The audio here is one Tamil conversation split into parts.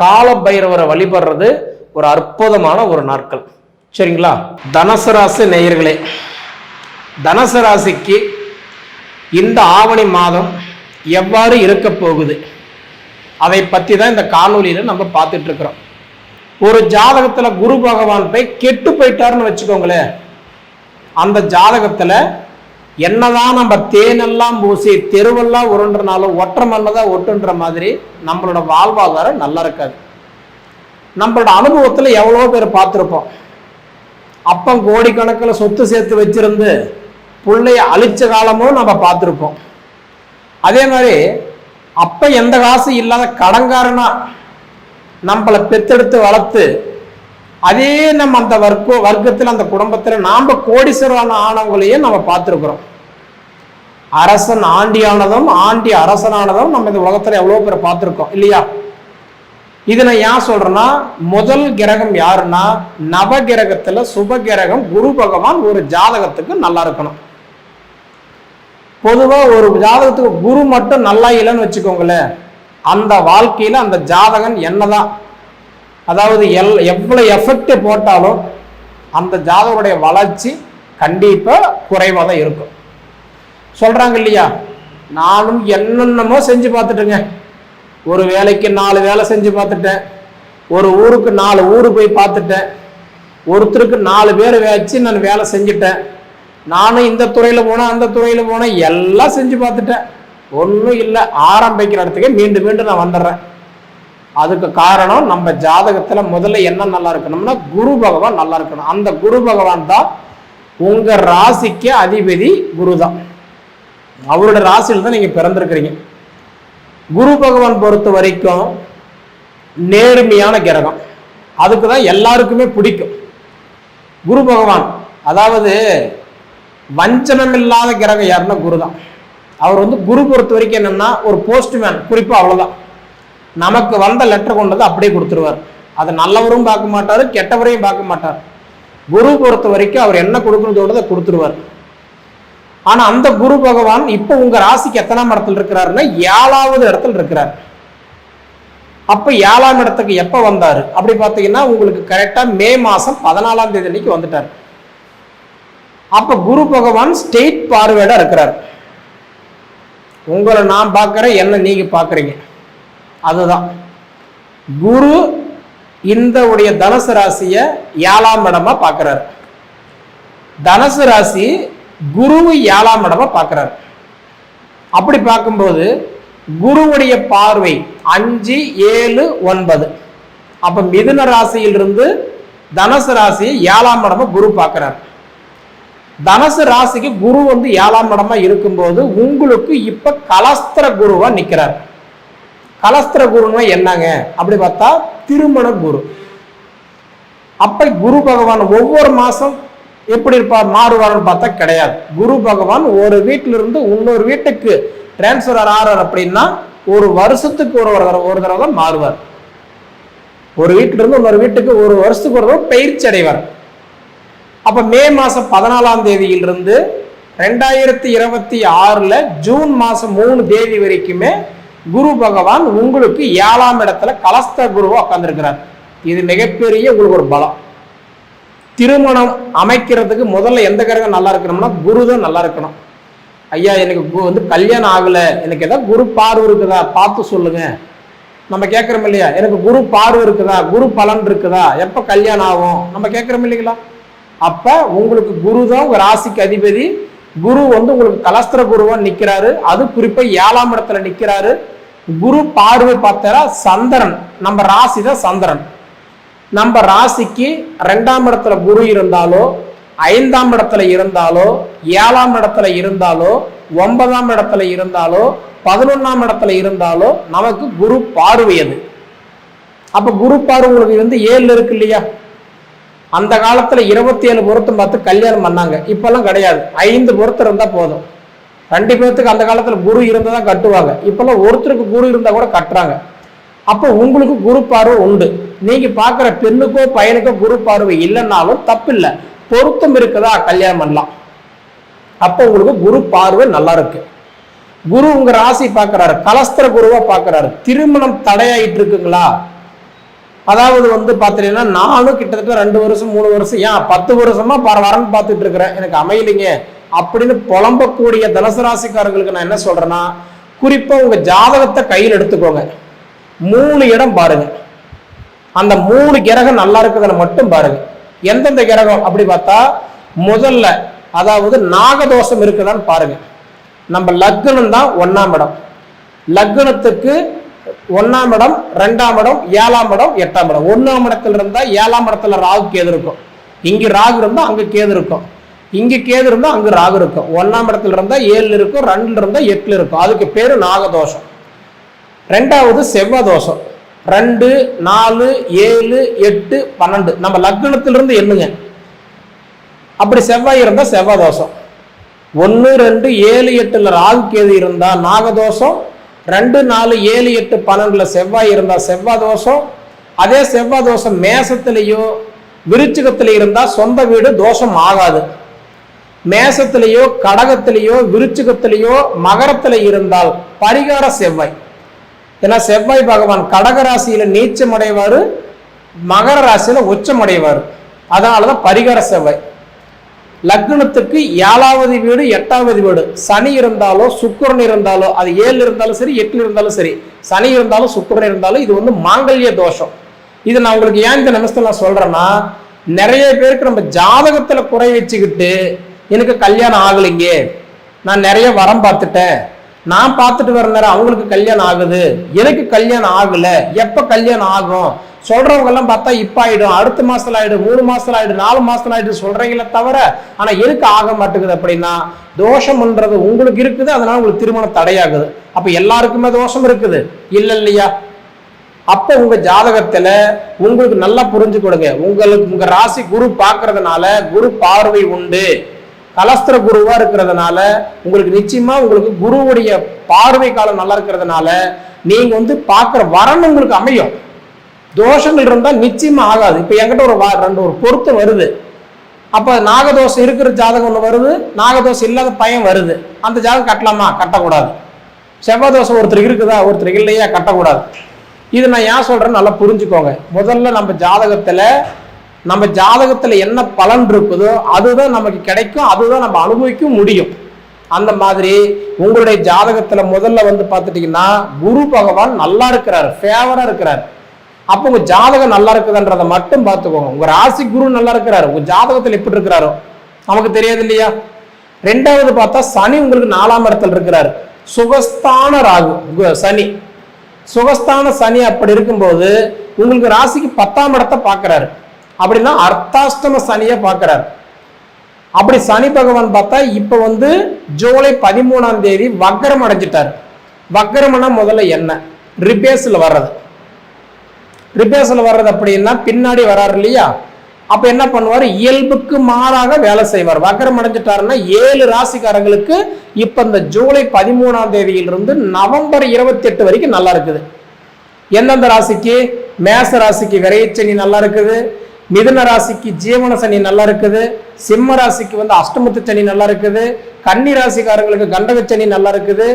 கால பைரவரை வழிபடுறது ஒரு அற்புதமான ஒரு நாட்கள். சரிங்களா? தனுசு ராசி நேயர்களே தனுசு ராசிக்கு இந்த ஆவணி மாதம் எவ்வாறு இருக்க போகுது? அதை பற்றி தான் இந்த காணொலியில் நம்ம பார்த்துட்டு இருக்கிறோம். ஒரு ஜாதகத்தில் குரு பகவான் போய் கெட்டு போயிட்டாருன்னு வச்சுக்கோங்களேன். அந்த ஜாதகத்தில் என்னதான் நம்ம தேனெல்லாம் பூசி தெருவெல்லாம் உருண்டுறனாலும் ஒற்றை மண்ணதான் ஒட்டுன்ற மாதிரி நம்மளோட வாழ்வாதாரம் நல்லா இருக்காது. நம்மளோட அனுபவத்தில் எவ்வளோ பேர் பார்த்துருப்போம். அப்பம் கோடிக்கணக்கில் சொத்து சேர்த்து வச்சிருந்து பிள்ளைய அழிச்ச காலமும் நம்ம பார்த்துருப்போம். அதே மாதிரி அப்போ எந்த காசு இல்லாத கடங்காரனா நம்மளை பெத்தெடுத்து வளர்த்து அதே நம்ம அந்த வர்க்க வர்க்கத்தில் அந்த குடும்பத்தில் நாம் கோடீஸ்வரன் ஆனவங்களையும் நம்ம பார்த்துருக்குறோம். அரசன் ஆண்டியானதும் ஆண்டி அரசனானதும் நம்ம இந்த உலகத்தில் எவ்வளோ பேர் பார்த்துருக்கோம் இல்லையா? இது நான் ஏன் சொல்றேன்னா முதல் கிரகம் யாருன்னா நவ கிரகத்துல சுப கிரகம் குரு பகவான் ஒரு ஜாதகத்துக்கு நல்லா இருக்கணும். பொதுவாக ஒரு ஜாதகத்துக்கு குரு மட்டும் நல்லா இல்லைன்னு வச்சுக்கோங்களேன் அந்த வாழ்க்கையில அந்த ஜாதகன் என்னதான் அதாவது எல் எவ்வளோ எஃபெக்ட் போட்டாலும் அந்த ஜாதகருடைய வளர்ச்சி கண்டிப்பாக குறைவாக தான் இருக்கும். சொல்கிறாங்க இல்லையா? நானும் என்னென்னமோ செஞ்சு பார்த்துட்டுங்க. ஒரு வேலைக்கு நாலு வேலை செஞ்சு பார்த்துட்டேன். ஒரு ஊருக்கு நாலு ஊரு போய் பார்த்துட்டேன். ஒருத்தருக்கு நாலு பேர் வச்சு நான் வேலை செஞ்சுட்டேன். நானும் இந்த துறையில் போனேன் அந்த துறையில் போனேன் எல்லாம் செஞ்சு பார்த்துட்டேன். ஒன்றும் இல்லை ஆரம்பிக்கிற இடத்துக்கே மீண்டும் மீண்டும் நான் வந்துடுறேன். அதுக்கு காரணம் நம்ம ஜாதகத்தில் முதல்ல என்ன நல்லா இருக்கணும்னா குரு பகவான் நல்லா இருக்கணும். அந்த குரு பகவான் தான் உங்க ராசிக்கு அதிபதி குரு தான். அவரோட ராசியில் தான் நீங்க பிறந்திருக்கிறீங்க. குரு பகவான் பொறுத்த வரைக்கும் நேர்மையான கிரகம். அதுக்கு தான் எல்லாருக்குமே பிடிக்கும். குரு பகவான் அதாவது வஞ்சனம் இல்லாத கிரகம் யாருன்னா குரு தான். அவர் வந்து குரு பொறுத்த வரைக்கும் என்னன்னா ஒரு போஸ்ட்மேன் குறிப்பா அவ்வளவுதான். நமக்கு வந்த லெட்டர் கொண்டது அப்படியே கொடுத்துருவார். அதை நல்லவரும் பார்க்க மாட்டார் கெட்டவரையும் பார்க்க மாட்டார். குரு பொறுத்த வரைக்கும் அவர் என்ன கொடுக்கணுதோட கொடுத்துருவார். ஆனா அந்த குரு பகவான் இப்போ உங்க ராசிக்கு எத்தனாம் இடத்துல இருக்கிறாருன்னா ஏழாவது இடத்துல இருக்கிறார். அப்ப ஏழாம் இடத்துக்கு எப்ப வந்தார்? அப்படி பார்த்தீங்கன்னா உங்களுக்கு கரெக்டா மே மாசம் பதினாலாம் தேதி அன்னைக்கு வந்துட்டார். அப்ப குரு பகவான் ஸ்டேட் பார்வையிட இருக்கிறார். உங்களை நான் பார்க்குறேன் என்ன நீங்க பார்க்குறீங்க. அதுதான். குரு இந்த உடைய தனுசு ராசியை ஏழாம் இடமா பார்க்குறாரு. தனுசு ராசி குருவு ஏழாம் இடமா பார்க்கிறார். அப்படி பார்க்கும்போது குருவுடைய பார்வை அஞ்சு ஏழு ஒன்பது. அப்ப மிதுன ராசியிலிருந்து தனுசு ராசியை ஏழாம் இடமா குரு பார்க்கிறார். தனுசு ராசிக்கு குரு வந்து ஏழாம் இடமா இருக்கும்போது உங்களுக்கு இப்ப கலஸ்திர குருவா நிக்கிறார். கலஸ்திர குருன்னா என்னங்க? அப்படி பார்த்தா திருமண குரு. அப்ப குரு பகவான் ஒவ்வொரு மாசம் எப்படி இருப்பார்? மாறுவார்னு பார்த்தா கிடையாது. குரு பகவான் ஒரு வீட்டில இருந்து இன்னொரு வீட்டுக்கு டிரான்ஸ்பர் ஆறார் அப்படின்னா ஒரு வருஷத்துக்கு ஒரு ஒரு தடவை- தான் மாறுவார். ஒரு வீட்டுல இருந்து இன்னொரு வீட்டுக்கு ஒரு வருஷத்துக்கு ஒரு தடவை பயிற்சி அடைவார். அப்ப மே மாசம் பதினாலாம் தேதியிலிருந்து ரெண்டாயிரத்தி இருபத்தி ஆறுல ஜூன் மாசம் மூணு தேதி வரைக்குமே குரு பகவான் உங்களுக்கு ஏழாம் இடத்துல கலஸ்த குருவை உட்காந்துருக்கிறார் இது மிகப்பெரிய உங்களுக்கு ஒரு பலம். திருமணம் அமைக்கிறதுக்கு முதல்ல எந்த கிரகம் நல்லா இருக்கணும்னா குரு தான் நல்லா இருக்கணும். ஐயா எனக்கு கு- வந்து கல்யாணம் ஆகலை. எனக்கு ஏதாவது குரு பார்வை இருக்குதா? பார்த்து சொல்லுங்க. நம்ம கேட்குறோம் இல்லையா? எனக்கு குரு பார்வை இருக்குதா? குரு பலன் இருக்குதா? எப்போ கல்யாணம் ஆகும்? நம்ம கேட்குறோம் இல்லைங்களா? அப்போ உங்களுக்கு குரு தான் உங்கள் ராசிக்கு அதிபதி. குரு வந்து உங்களுக்கு கலஸ்திர குருவா நிற்கிறாரு அது குறிப்பாக ஏழாம் இடத்துல நிற்கிறாரு குரு பார்வை பார்த்தா சந்திரன். நம்ம ராசி தான் சந்திரன். நம்ம ராசிக்கு ரெண்டாம் இடத்துல குரு இருந்தாலோ ஐந்தாம் இடத்துல இருந்தாலோ ஏழாம் இடத்துல இருந்தாலோ ஒன்பதாம் இடத்துல இருந்தாலோ பதினொன்னாம் இடத்துல இருந்தாலோ நமக்கு குரு பார்வை அது அப்ப குரு பார்வை உங்களுக்கு வந்து ஏழு இருக்கு இல்லையா? அந்த காலத்தில் இருபத்தி ஏழு பொருத்தம் பார்த்து கல்யாணம் பண்ணாங்க. இப்போல்லாம் கிடையாது. ஐந்து பொருத்தம் இருந்தால் போதும். ரெண்டு பேர்த்துக்கு அந்த காலத்தில் குரு இருந்தால் தான் கட்டுவாங்க. இப்போல்லாம் ஒருத்தருக்கு குரு இருந்தால் கூட கட்டுறாங்க. அப்போ உங்களுக்கு குரு பார்வை உண்டு. நீங்கள் பார்க்குற பெண்ணுக்கோ பையனுக்கோ குரு பார்வை இல்லைன்னாலும் தப்பில்லை. பொருத்தம் இருக்குதா? கல்யாணம் பண்ணலாம். அப்போ உங்களுக்கு குரு பார்வை நல்லா இருக்கு. குரு உங்க ராசி பார்க்குறாரு. கலஸ்திர குருவாக பார்க்குறாரு. திருமணம் தடையாயிட்டு இருக்குங்களா? அதாவது வந்து பார்த்தீங்கன்னா நானும் கிட்டத்தட்ட ரெண்டு வருஷம் மூணு வருஷம் ஏன் பத்து வருஷமா பர வரன்னு பார்த்துட்டு இருக்கிறேன். எனக்கு அமையலைங்க. அப்படின்னு புலம்பக்கூடிய தனசுராசிக்காரங்களுக்கு நான் என்ன சொல்றேன்னா குறிப்பா உங்க ஜாதகத்தை கையில் எடுத்துக்கோங்க. மூணு இடம் பாருங்க. அந்த மூணு கிரகம் நல்லா இருக்குதுன்னு மட்டும் பாருங்க. எந்தெந்த கிரகம் அப்படி பார்த்தா முதல்ல அதாவது நாகதோஷம் இருக்குதான்னு பாருங்க. நம்ம லக்னம் தான் ஒன்னாம் இடம். லக்னத்துக்கு ஒன்னாம் இடம் ரெண்டாம் இடம் ஏழாம் இடம் எட்டாம் இடம். ஒன்னாம் இடத்துல இருந்தா ஏழாம் இடத்துல ராகு கேது இருக்கும். இங்க ராகு இருந்தா அங்க கேது இருக்கும். இங்க கேது இருந்தா அங்க ராகு இருக்கும். ஒன்னாம் இடத்துல இருந்தா ஏழுல இருக்கும் ரெண்டுல இருந்தா எட்டுல இருக்கும். அதுக்கு பேரு நாகதோஷம். ரெண்டாவது செவ்வாய் தோஷம் ரெண்டு நாலு ஏழு எட்டு பன்னெண்டு. நம்ம லக்னத்திலிருந்து எண்ணுங்க அப்படி செவ்வாய் இருந்தா செவ்வாய் தோஷம் ஒன்று ரெண்டு ஏழு எட்டுல ராகு கேது இருந்தா நாகதோஷம் ரெண்டு நாலு ஏழு எட்டு பன்னெண்டுல செவ்வாய் இருந்தா செவ்வாய் தோஷம். அதே செவ்வாய் தோஷம் மேசத்திலேயோ விருச்சிகத்திலே இருந்தா சொந்த வீடு தோஷம் ஆகாது. மேசத்திலேயோ கடகத்திலேயோ விருச்சிகத்திலேயோ மகரத்தில் இருந்தால் பரிகார செவ்வாய். ஏன்னா செவ்வாய் பகவான் கடக ராசியில நீச்சம் அடைவார் மகர ராசியில உச்சம் அடைவார் அதனாலதான் பரிகார செவ்வாய். லக்னத்துக்கு ஏழாவது வீடு எட்டாவது வீடு. சனி இருந்தாலோ சுக்கரன் இருந்தாலோ அது ஏழு இருந்தாலும் சரி எட்டு இருந்தாலும் சரி சனி இருந்தாலும் சுக்கரன் இருந்தாலும் இது வந்து மாங்கல்ய தோஷம். இது நான் உங்களுக்கு ஏன் இந்த நிமிஷத்தில் நான் சொல்றேன்னா நிறைய பேருக்கு நம்ம ஜாதகத்தில் குறை வச்சுக்கிட்டு எனக்கு கல்யாணம் ஆகலைங்க நான் நிறைய வரம் பார்த்துட்டேன் நான் பார்த்துட்டு வர நேரம் அவங்களுக்கு கல்யாணம் ஆகுது எனக்கு கல்யாணம் ஆகலை எப்போ கல்யாணம் ஆகும் சொல்றவங்க எல்லாம் பார்த்தா இப்ப ஆயிடும் அடுத்த மாசத்துல ஆயிடும் மூணு மாசத்துல ஆயிடும் நாலு மாசத்துல ஆயிடும் சொல்றீங்களே தவிர ஆனா எதுக்கு ஆக மாட்டேங்குது அப்படின்னா தோஷம்ன்றது உங்களுக்கு இருக்குது அதனால உங்களுக்கு திருமணம் தடையாகுது. அப்ப எல்லாருக்குமே தோஷம் இருக்குது. இல்ல இல்லையா? அப்ப உங்க ஜாதகத்துல உங்களுக்கு நல்லா புரிஞ்சு கொடுங்க. உங்களுக்கு உங்க ராசி குரு பார்க்கறதுனால குரு பார்வை உண்டு. கலஸ்திர குருவா இருக்கிறதுனால உங்களுக்கு நிச்சயமா உங்களுக்கு குருவுடைய பார்வை காலம் நல்லா இருக்கிறதுனால நீங்க வந்து பார்க்குற வரன் உங்களுக்கு அமையும். தோஷங்கள் இருந்தால் நிச்சயமாக ஆகாது. இப்போ என்கிட்ட ஒரு வா- ரெண்டு ஒரு பொருத்தம் வருது. அப்போ நாகதோஷம் இருக்கிற ஜாதகம் ஒன்று வருது நாகதோஷம் இல்லாத பையன் வருது. அந்த ஜாதகம் கட்டலாமா? கட்டக்கூடாது. செவ்வாய் தோஷம் ஒருத்தர் இருக்குதா? ஒருத்தர் இல்லையா? கட்டக்கூடாது. இது நான் ஏன் சொல்கிறேன் நல்லா புரிஞ்சுக்கோங்க. முதல்ல நம்ம ஜாதகத்தில் நம்ம ஜாதகத்தில் என்ன பலன் இருக்குதோ அதுதான் நமக்கு கிடைக்கும் அதுதான் நம்ம அனுபவிக்க முடியும். அந்த மாதிரி உங்களுடைய ஜாதகத்தில் முதல்ல வந்து பார்த்துட்டிங்கன்னா குரு பகவான் நல்லா இருக்கிறார் ஃபேவராக இருக்கிறார். அப்போ உங்க ஜாதகம் நல்லா இருக்குதுன்றதை மட்டும் பார்த்துக்கோங்க. உங்க ராசி குரு நல்லா இருக்கிறாரு. உங்க ஜாதகத்தில் எப்படி இருக்கிறாரோ? நமக்கு தெரியாது இல்லையா? ரெண்டாவது பார்த்தா சனி உங்களுக்கு நாலாம் இடத்துல இருக்கிறாரு. சுகஸ்தான ராகு கு- சனி. சுகஸ்தான சனி அப்படி இருக்கும்போது உங்களுக்கு ராசிக்கு பத்தாம் இடத்தை பார்க்கறாரு. அப்படின்னா அர்த்தாஷ்டம சனியை பார்க்கறாரு. அப்படி சனி பகவான் பார்த்தா இப்ப வந்து ஜூலை பதிமூணாம் தேதி வக்கரம் அடைஞ்சிட்டாரு. வக்கரம்னா முதல்ல என்ன? ரிபேஸ்ல வர்றது. ரிப்பேர்ஸில் வர்றது அப்படின்னா பின்னாடி வராரு இல்லையா? அப்போ என்ன பண்ணுவார்? இயல்புக்கு மாறாக வேலை செய்வார். வக்கரம் அடைஞ்சிட்டாருன்னா ஏழு ராசிக்காரங்களுக்கு இப்போ இந்த ஜூலை பதிமூணாம் தேதியிலிருந்து நவம்பர் இருபத்தி எட்டு வரைக்கும் நல்லா இருக்குது. எந்தெந்த ராசிக்கு? மேச ராசிக்கு விரைச்சனி நல்லா இருக்குது. மிதுன ராசிக்கு ஜீவன சனி நல்லா இருக்குது. சிம்ம ராசிக்கு வந்து அஷ்டமத்து சனி நல்லா இருக்குது. கன்னி ராசிக்காரங்களுக்கு கண்டக சனி நல்லா இருக்குது.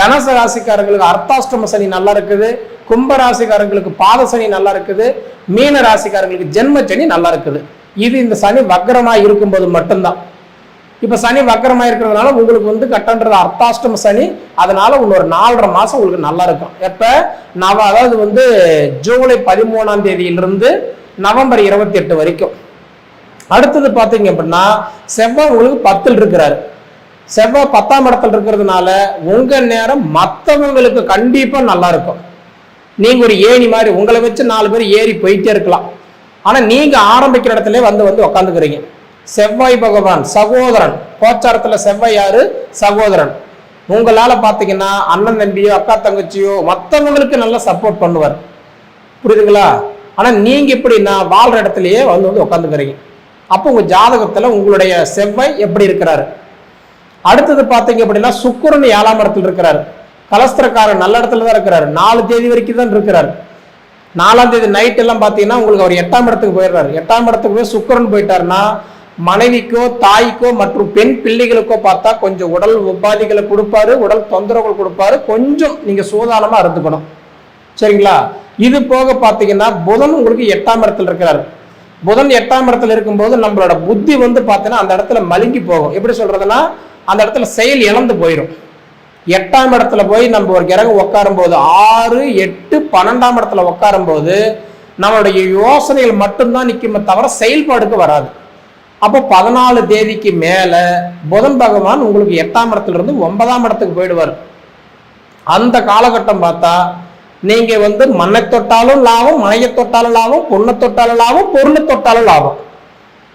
தனச ராசிக்காரங்களுக்கு அர்த்தாஷ்டம சனி நல்லா இருக்குது. கும்ப ராசிக்காரங்களுக்கு பாத சனி நல்லா இருக்குது. மீன ராசிக்காரங்களுக்கு ஜென்ம சனி நல்லா இருக்குது. இது இந்த சனி வக்கரமா இருக்கும்போது மட்டும்தான். இப்போ சனி வக்கரமாக இருக்கிறதுனால உங்களுக்கு வந்து கட்டன்றது அர்த்தாஷ்டம சனி. அதனால இன்னொரு நாலரை மாதம் உங்களுக்கு நல்லா இருக்கும். எப்போ? நவ அதாவது வந்து ஜூலை பதிமூணாம் தேதியிலிருந்து நவம்பர் இருபத்தி எட்டு வரைக்கும். அடுத்தது பார்த்தீங்க அப்படின்னா செவ்வாய் உங்களுக்கு பத்தில் இருக்கிறாரு. செவ்வாய் பத்தாம் இடத்துல இருக்கிறதுனால உங்க நேரம் மற்றவங்களுக்கு கண்டிப்பா நல்லா இருக்கும். நீங்க ஒரு ஏணி மாதிரி உங்களை வச்சு நாலு பேர் ஏறி போயிட்டே இருக்கலாம். ஆனா நீங்க ஆரம்பிக்கிற இடத்துல வந்து வந்து உக்காந்துக்கிறீங்க. செவ்வாய் பகவான் சகோதரன். கோச்சாரத்துல செவ்வாய் யாரு? சகோதரன். உங்களால பாத்தீங்கன்னா அண்ணன் தம்பியோ அக்கா தங்கச்சியோ மற்றவங்களுக்கு நல்லா சப்போர்ட் பண்ணுவார். புரியுதுங்களா? ஆனால் நீங்கள் இப்படி நான் வாழ்கிற இடத்துலையே வந்து வந்து உட்காந்துக்கிறீங்க அப்போ உங்கள் ஜாதகத்தில் உங்களுடைய செவ்வாய் எப்படி இருக்கிறாரு? அடுத்தது பார்த்தீங்க அப்படின்னா சுக்கிரன் ஏழாம் இடத்துல இருக்கிறாரு. கலஸ்திரக்காரன் நல்ல இடத்துல தான் இருக்கிறாரு. நாலு தேதி வரைக்கும் தான் இருக்கிறாரு. நாலாம் தேதி நைட் எல்லாம் பார்த்தீங்கன்னா உங்களுக்கு அவர் எட்டாம் இடத்துக்கு போயிடுறாரு. எட்டாம் இடத்துக்கு போய் சுக்கரன் போயிட்டாருன்னா மனைவிக்கோ தாய்க்கோ மற்றும் பெண் பிள்ளைகளுக்கோ பார்த்தா கொஞ்சம் உடல் உபாதிகளை கொடுப்பாரு உடல் தொந்தரவுகள் கொடுப்பாரு. கொஞ்சம் நீங்கள் சூதானமாக இருந்துக்கணும். சரிங்களா? இது போக பார்த்தீங்கன்னா புதன் உங்களுக்கு எட்டாம் இடத்துல இருக்கிறார். புதன் எட்டாம் இடத்துல இருக்கும்போது நம்மளோட புத்தி வந்து பார்த்தீங்கன்னா அந்த இடத்துல மழுங்கி போகும். எப்படி சொல்றதுன்னா அந்த இடத்துல செயல் இழந்து போயிடும் எட்டாம் இடத்துல போய் நம்ம ஒரு கிரகம் உட்காரும் போது ஆறு எட்டு பன்னெண்டாம் இடத்துல உட்காரும் போது நம்மளுடைய யோசனைகள் மட்டும்தான் நிற்குமே தவிர செயல்பாடுக்கு வராது. அப்போ பதினாலு தேதிக்கு மேலே புதன் பகவான் உங்களுக்கு எட்டாம் இடத்துல இருந்து ஒன்பதாம் இடத்துக்கு போயிடுவார். அந்த காலகட்டம் பார்த்தா நீங்க வந்து மண்ணை தொட்டாலும் லாபம் மனையை தொட்டாலும் லாபம் பொண்ணை தொட்டாலும் லாபம் பொருளை தொட்டாலும் லாபம்.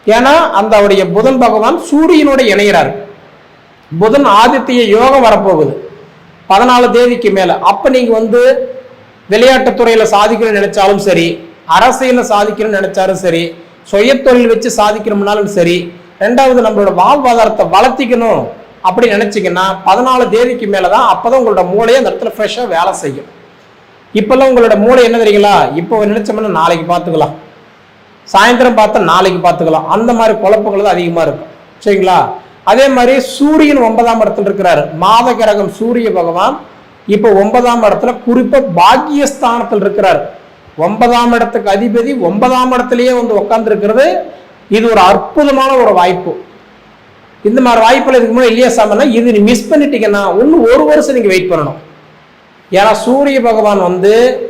ஏன்னா அந்த அவருடைய புதன் பகவான் சூரியனோட இணைகிறார் புதன் ஆதித்ய யோகம் வரப்போகுது. பதினாலு தேதிக்கு மேல. அப்ப நீங்க வந்து விளையாட்டுத்துறையில் சாதிக்கணும்னு நினைச்சாலும் சரி அரசியல சாதிக்கணும்னு நினைச்சாலும் சரி சுயத்தொழில் வச்சு சாதிக்கணும்னாலும் சரி ரெண்டாவது நம்மளோட வாழ்வாதாரத்தை வளர்த்திக்கணும் அப்படி நினைச்சீங்கன்னா பதினாலு தேதிக்கு அப்போ தான் உங்களோட மூளையை அந்த இடத்துல ஃப்ரெஷ்ஷாக வேலை செய்யும். இப்பெல்லாம் உங்களோட மூளை என்ன தெரியுங்களா? இப்போ நினைச்சோம்னா நாளைக்கு பார்த்துக்கலாம். சாயந்தரம் பார்த்தா நாளைக்கு பார்த்துக்கலாம். அந்த மாதிரி குழப்பங்கள் தான் அதிகமாக இருக்கும். சரிங்களா? அதே மாதிரி சூரியன் ஒன்பதாம் இடத்துல இருக்கிறாரு. மாத கிரகம் சூரிய பகவான் இப்போ ஒன்பதாம் இடத்துல குறிப்பாக பாக்கியஸ்தானத்தில் இருக்கிறார். ஒன்பதாம் இடத்துக்கு அதிபதி ஒன்பதாம் இடத்துலயே வந்து உட்காந்துருக்கிறது இது ஒரு அற்புதமான ஒரு வாய்ப்பு. இந்த மாதிரி வாய்ப்புல இதுக்கு முன்னாடி இல்லையா சாமன்னா இது நீ மிஸ் பண்ணிட்டீங்கன்னா இன்னும் ஒரு வருஷம் நீங்கள் வெயிட் பண்ணணும். ஏன்னா சூரிய பகவான் வந்து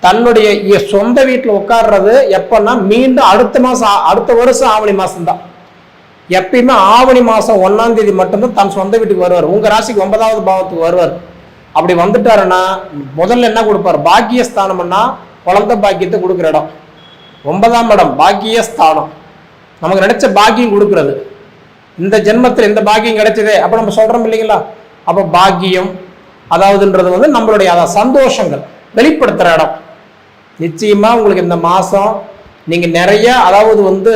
தன்னுடைய சொந்த வீட்டில் உட்கார்றது எப்பன்னா மீண்டும் அடுத்த மாதம் ஆ- அடுத்த வருஷம் ஆவணி மாதம்தான் எப்பயுமே ஆவணி மாதம் ஒன்னாம் தேதி மட்டும்தான் தன் சொந்த வீட்டுக்கு வருவார். உங்க ராசிக்கு ஒன்பதாவது பாவத்துக்கு வருவார். அப்படி வந்துட்டாருன்னா முதல்ல என்ன கொடுப்பார்? பாக்கியஸ்தானம்னா குழந்தை பாக்கியத்தை கொடுக்குற இடம். ஒன்பதாம் இடம் பாக்கியஸ்தானம். நமக்கு நினைச்ச பாக்கியம் கொடுக்குறது. இந்த ஜென்மத்தில் இந்த பாக்கியம் கிடைச்சதே. அப்ப நம்ம சொல்றோம் இல்லைங்களா? அப்போ பாக்கியம் அதாவதுன்றது வந்து நம்மளுடைய அதான் சந்தோஷங்கள் வெளிப்படுத்துகிற இடம். நிச்சயமாக உங்களுக்கு இந்த மாதம் நீங்கள் நிறைய அதாவது வந்து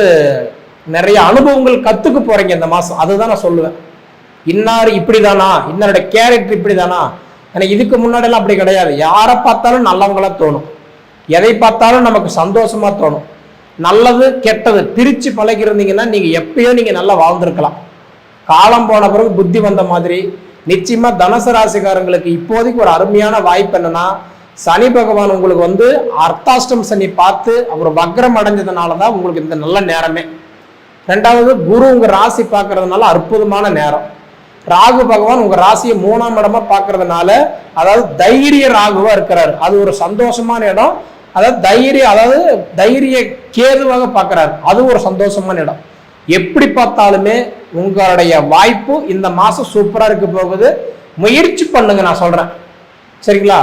நிறைய அனுபவங்கள் கற்றுக்க போகிறீங்க இந்த மாதம் அதுதான் நான் சொல்லுவேன். இன்னார் இப்படி தானா இன்னாரோட கேரக்டர் இப்படிதானா? ஆனால் இதுக்கு முன்னாடிலாம் அப்படி கிடையாது. யாரை பார்த்தாலும் நல்லவங்களா தோணும். எதை பார்த்தாலும் நமக்கு சந்தோஷமாக தோணும். நல்லது கெட்டது பிரித்து பழகி இருந்தீங்கன்னா எப்பயோ நீங்கள் நல்லா வாழ்ந்துருக்கலாம். காலம் போன பிறகு புத்தி வந்த மாதிரி நிச்சயமா தனுசு ராசிக்காரங்களுக்கு இப்போதைக்கு ஒரு அருமையான வாய்ப்பு என்னன்னா சனி பகவான் உங்களுக்கு வந்து அர்த்தாஷ்டம் சனி பார்த்து அவர் வக்ரம் அடைஞ்சதுனால தான் உங்களுக்கு இந்த நல்ல நேரமே. ரெண்டாவது குரு உங்க ராசி பார்க்கறதுனால அற்புதமான நேரம். ராகு பகவான் உங்க ராசியை மூணாம் இடமா பார்க்கறதுனால அதாவது தைரிய ராகுவா இருக்கிறாரு. அது ஒரு சந்தோஷமான இடம். அதாவது தைரிய அதாவது தைரிய கேதுவாக பார்க்குறாரு. அது ஒரு சந்தோஷமான இடம். எப்படி பார்த்தாலுமே உங்களுடைய வாய்ப்பு இந்த மாதம் சூப்பராக இருக்க போகுது. முயற்சி பண்ணுங்க நான் சொல்கிறேன் சரிங்களா?